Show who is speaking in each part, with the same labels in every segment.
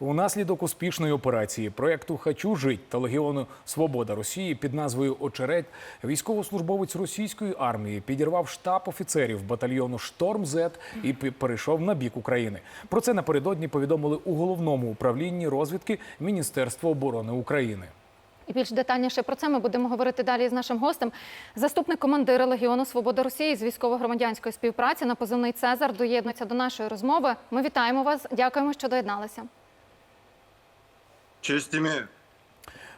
Speaker 1: Унаслідок успішної операції проекту Хочу жить та легіону Свобода Росії під назвою Очередь військовослужбовець російської армії підірвав штаб офіцерів батальйону Шторм Зет і перейшов на бік України. Про це напередодні повідомили у головному управлінні розвідки Міністерства оборони України.
Speaker 2: І більш детальніше про це ми будемо говорити далі з нашим гостем. Заступник командира Легіону Свобода Росії з військово-громадянської співпраці на позивний Цезар доєднується до нашої розмови. Ми вітаємо вас. Дякуємо, що доєдналися.
Speaker 3: Честь имею.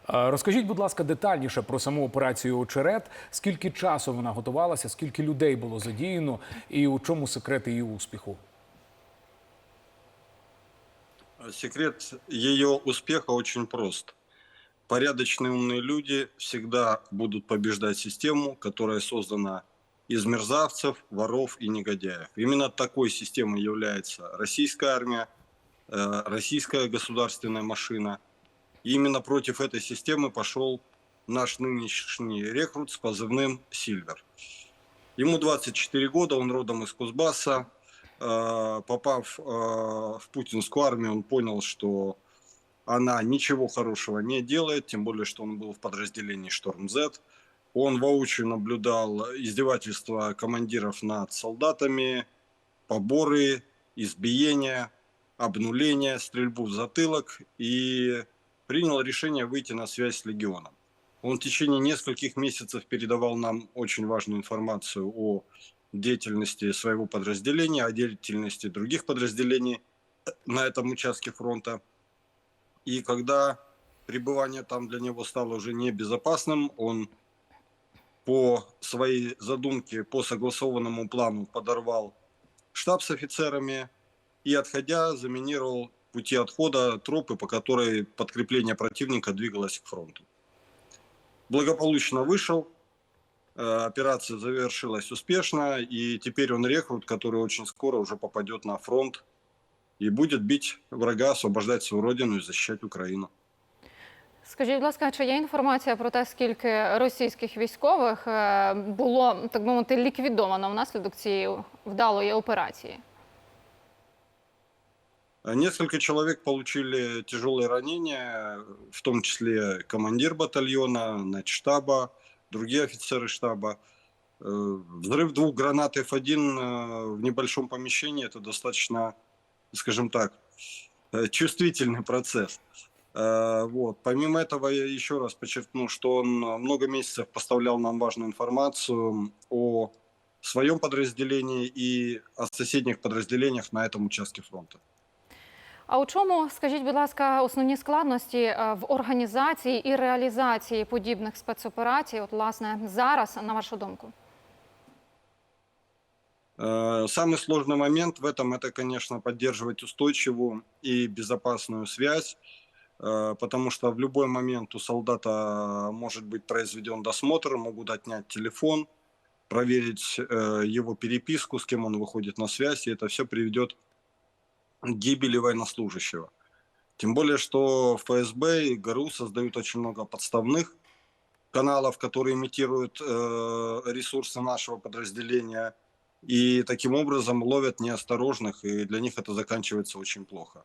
Speaker 1: А, Розкажіть, будь ласка, детальніше про саму операцію Очерет. Скільки часу вона готувалася, скільки людей було задіяно, і у чому секрет її успіху?
Speaker 3: Секрет ее успеха очень прост. Порядочные умные люди всегда будут побеждать систему, которая создана из мерзавцев, воров и негодяев. Именно такой системой является российская армия, э, российская государственная машина. и именно против этой системы пошел наш нынешний рекрут с позывным «Сильвер». Ему 24 года, он родом из Кузбасса. Э, Попав э, в путинскую армию, он понял, что она ничего хорошего не делает, тем более, что он был в подразделении «Шторм Z». Он воочию наблюдал издевательства командиров над солдатами, поборы, избиения, обнуления, стрельбу в затылок и принял решение выйти на связь с легионом. Он в течение нескольких месяцев передавал нам очень важную информацию о деятельности своего подразделения, о деятельности других подразделений на этом участке фронта. И когда пребывание там для него стало уже небезопасным, он по своей задумке, по согласованному плану подорвал штаб с офицерами и, отходя, заминировал пути отхода тропы, по которой подкрепление противника двигалось к фронту. Благополучно вышел, э, операция завершилась успешно, и теперь он рекрут, который очень скоро уже попадет на фронт и будет бить врага, освобождать свою родину и защищать Украину.
Speaker 2: Скажіть, будь ласка, чи є інформація про те, скільки російських військових е, було так би мовити ліквідовано внаслідок цієї вдалої операції?
Speaker 3: Э, Несколько человек получили тяжелые ранения, в том числе командир батальона, начштаба, другие офицеры штаба. Э, Взрыв двух гранат F1 э, в небольшом помещении – это достаточно, скажем так, чувствительный процесс. Вот. Помимо этого, я еще раз подчеркну, что он много месяцев поставлял нам важную информацию о своем подразделении и о соседних подразделениях на этом участке фронта.
Speaker 2: А у чому, скажіть, будь ласка, основні складності е, в організації і реалізації подібних спецоперацій? От, власне, зараз, на вашу думку?
Speaker 3: Э, Самый сложный момент в этом это, конечно, поддерживать устойчивую и безопасную связь, э, потому что в любой момент у солдата может быть произведен досмотр, могут отнять телефон, проверить э, его переписку, с кем он выходит на связь, и это все приведет к гибели военнослужащего. Тем более, что ФСБ и ГРУ создают очень много подставных каналов, которые имитируют э, ресурсы нашего подразделения, и таким образом ловят неосторожных, и для них это заканчивается очень плохо.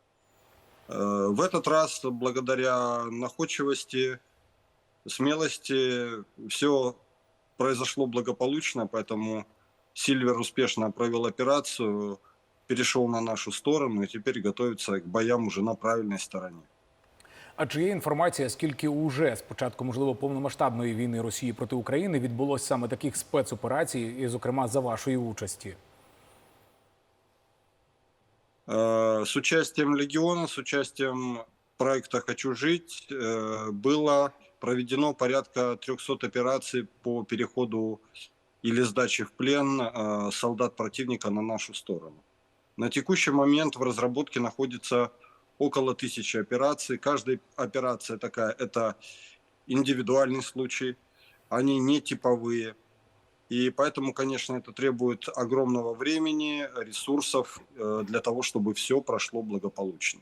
Speaker 3: Э, В этот раз, благодаря находчивости, смелости, все произошло благополучно, поэтому Сильвер успешно провел операцию, перешел на нашу сторону и теперь готовится к боям уже на правильной стороне.
Speaker 1: А чи є інформація, скільки уже з початку, можливо, повномасштабної війни Росії проти України відбулось саме таких спецоперацій, і, зокрема, за вашої участі?
Speaker 3: Э, С участием Легиона, с участием проекта «Хочу жить» э, было проведено порядка 300 операций по переходу или сдаче в плен э, солдат противника на нашу сторону. На текущий момент в разработке находится около тысячи операций. Каждая операция такая – это индивидуальный случай, они не типовые. И поэтому, конечно, это требует огромного времени, ресурсов э, для того, чтобы все прошло благополучно.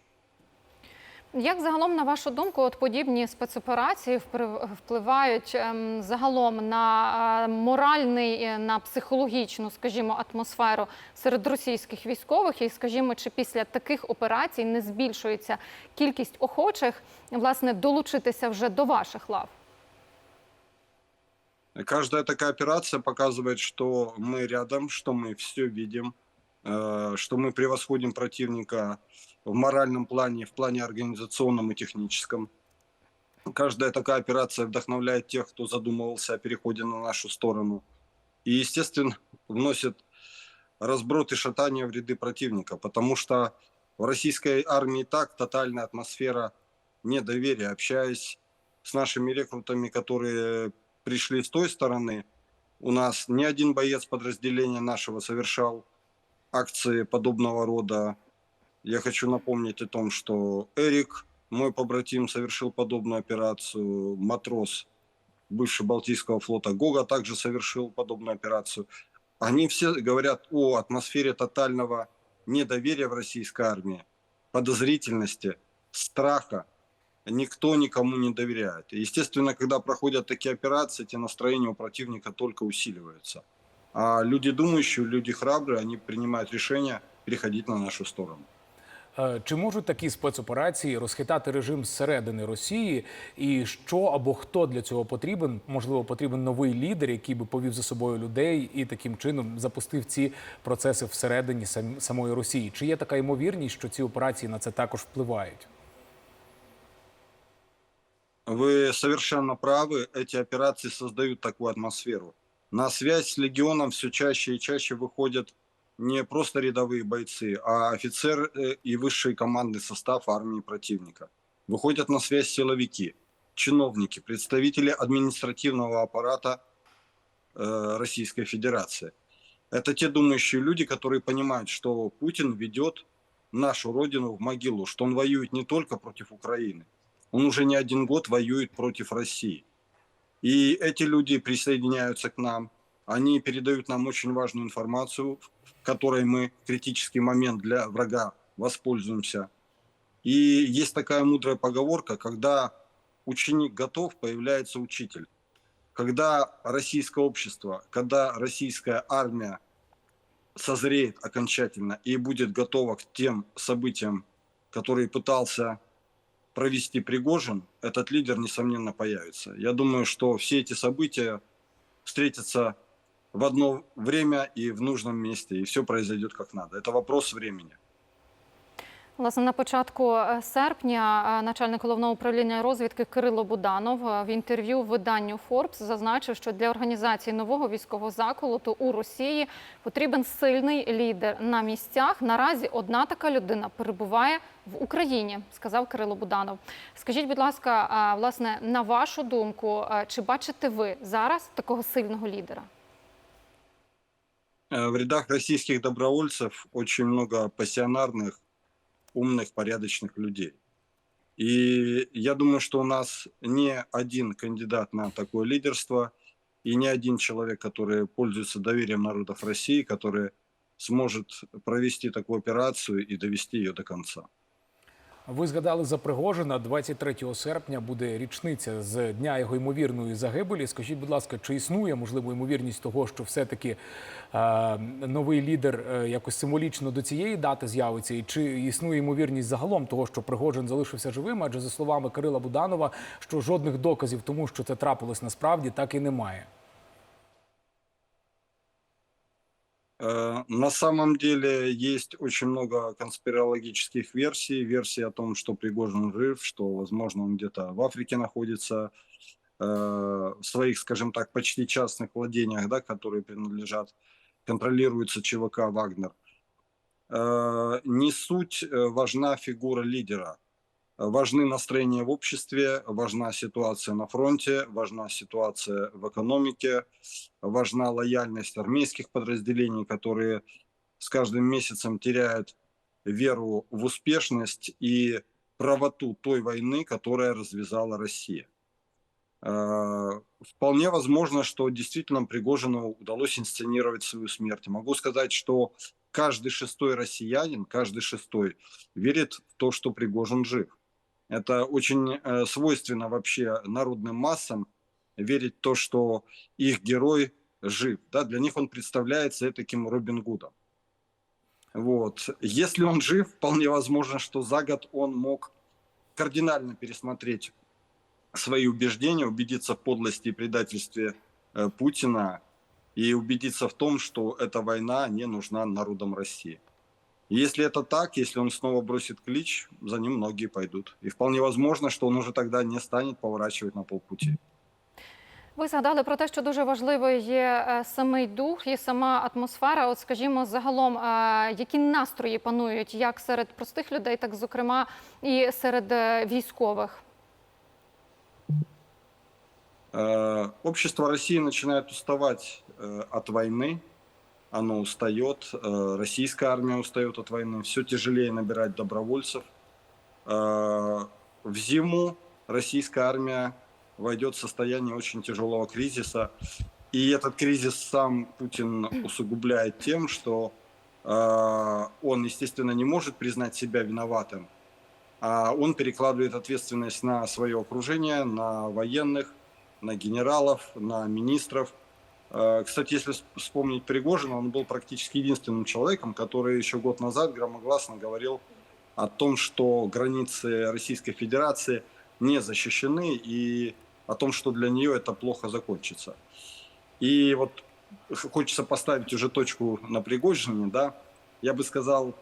Speaker 2: Як загалом, на вашу думку, от подібні спецоперації впри- впливають ем, загалом на е, моральний, е, на психологічну, скажімо, атмосферу серед російських військових? І, скажімо, чи після таких операцій не збільшується кількість охочих власне долучитися вже до ваших лав?
Speaker 3: Каждая такая операция показывает, что мы рядом, что мы все видим, э, что мы превосходим противника в моральном плане, в плане организационном и техническом. Каждая такая операция вдохновляет тех, кто задумывался о переходе на нашу сторону. И, естественно, вносит разброд и шатание в ряды противника, потому что в российской армии так тотальная атмосфера недоверия. Общаясь с нашими рекрутами, которые пришли с той стороны, у нас ни один боец подразделения нашего совершал акции подобного рода. Я хочу напомнить о том, что Эрик, мой побратим, совершил подобную операцию. Матрос, бывший Балтийского флота Гога, также совершил подобную операцию. Они все говорят о атмосфере тотального недоверия в российской армии, подозрительности, страха. Никто никому не доверяет. Естественно, когда проходят такие операции, эти настроения у противника только усиливаются. А люди думающие, люди храбрые, они принимают решение переходить на нашу сторону.
Speaker 1: Е, Чи можуть такі спецоперації розхитати режим зсередини Росії? І що або хто для цього потрібен? Можливо, потрібен новий лідер, який би повів за собою людей і таким чином запустив ці процеси всередині сам- самої Росії. Чи є така ймовірність, що ці операції на це також впливають?
Speaker 3: Вы совершенно правы, эти операции создают такую атмосферу. На связь с легионом все чаще и чаще выходят не просто рядовые бойцы, а офицер э, и высший командный состав армии противника. Выходят на связь силовики, чиновники, представители административного аппарата э, Российской Федерации. Это те думающие люди, которые понимают, что Путин ведет нашу родину в могилу, что он воюет не только против Украины, он уже не один год воюет против России. И эти люди присоединяются к нам, они передают нам очень важную информацию, в которой мы критический момент для врага воспользуемся. И есть такая мудрая поговорка, когда ученик готов, появляется учитель. Когда российское общество, когда российская армия созреет окончательно и будет готова к тем событиям, которые пытался провести Пригожин, этот лидер, несомненно, появится. Я думаю, что все эти события встретятся в одно время и в нужном месте, и все произойдет как надо. Это вопрос времени.
Speaker 2: Власне, на початку е, серпня е, начальник головного управління розвідки Кирило Буданов е, в інтерв'ю виданню Forbes зазначив, що для організації нового військового заколоту у Росії потрібен сильний лідер на місцях. Наразі одна така людина перебуває в Україні, сказав Кирило Буданов. Скажіть, будь ласка, власне, на вашу думку, чи бачите ви зараз такого сильного лідера?
Speaker 3: Э, В рядах российских добровольцев очень много пассионарных, умных, порядочных людей. И я думаю, что у нас не один кандидат на такое лидерство и не один человек, который пользуется доверием народов России, который сможет провести такую операцию и довести ее до конца.
Speaker 1: Ви згадали за Пригожина. 23 серпня буде річниця з дня його ймовірної загибелі. Скажіть, будь ласка, чи існує можливо ймовірність того, що все-таки е, новий лідер е, якось символічно до цієї дати з'явиться? І чи існує ймовірність загалом того, що Пригожин залишився живим? Адже за словами Кирила Буданова, що жодних доказів тому, що це трапилось насправді, так і немає.
Speaker 3: На самом деле есть очень много конспирологических версий. Версий о том, что Пригожин жив, что, возможно, он где-то в Африке находится, э, в своих, скажем так, почти частных владениях, да, которые принадлежат, контролируются ЧВК «Вагнер». Э, Не суть э, важна фигура лидера. Важны настроения в обществе, важна ситуация на фронте, важна ситуация в экономике, важна лояльность армейских подразделений, которые с каждым месяцем теряют веру в успешность и правоту той войны, которая развязала Россия. Э, Вполне возможно, что действительно Пригожину удалось инсценировать свою смерть. Могу сказать, что каждый шестой россиянин, каждый шестой верит в то, что Пригожин жив. Это очень э, свойственно вообще народным массам верить в то, что их герой жив. Да? Для них он представляется таким Робин Гудом. Вот. Если он жив, вполне возможно, что за год он мог кардинально пересмотреть свои убеждения, убедиться в подлости и предательстве э, Путина и убедиться в том, что эта война не нужна народам России. И если это так, если он снова бросит клич, за ним многие пойдут. И вполне возможно, что он уже тогда не станет поворачивать на полпути.
Speaker 2: Ви згадали про те, що дуже важливою є е, самий дух і сама атмосфера. От, скажімо, загалом, е, які настрої панують як серед простих людей, так зокрема і серед е, військових.
Speaker 3: Э, Общество России начинает уставать э, от войны. Оно устает, э, российская армия устает от войны. Все тяжелее набирать добровольцев. Э, В зиму российская армия войдет в состояние очень тяжелого кризиса. И этот кризис сам Путин усугубляет тем, что э, он, естественно, не может признать себя виноватым, а он перекладывает ответственность на свое окружение, на военных, на генералов, на министров. Э, Кстати, если вс- вспомнить Пригожина, он был практически единственным человеком, который еще год назад громогласно говорил о том, что границы Российской Федерации не защищены и о том, что для нее это плохо закончится. И вот хочется поставить уже точку на Пригожине, да, я бы сказал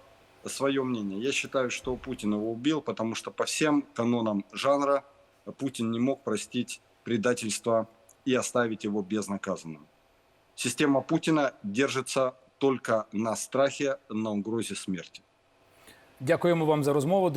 Speaker 3: свое мнение. Я считаю, что Путин его убил, потому что по всем канонам жанра Путин не мог простить предательство и оставить его безнаказанным. Система Путина держится только на страхе, на угрозе смерти.
Speaker 1: Дякуємо вам за розмову.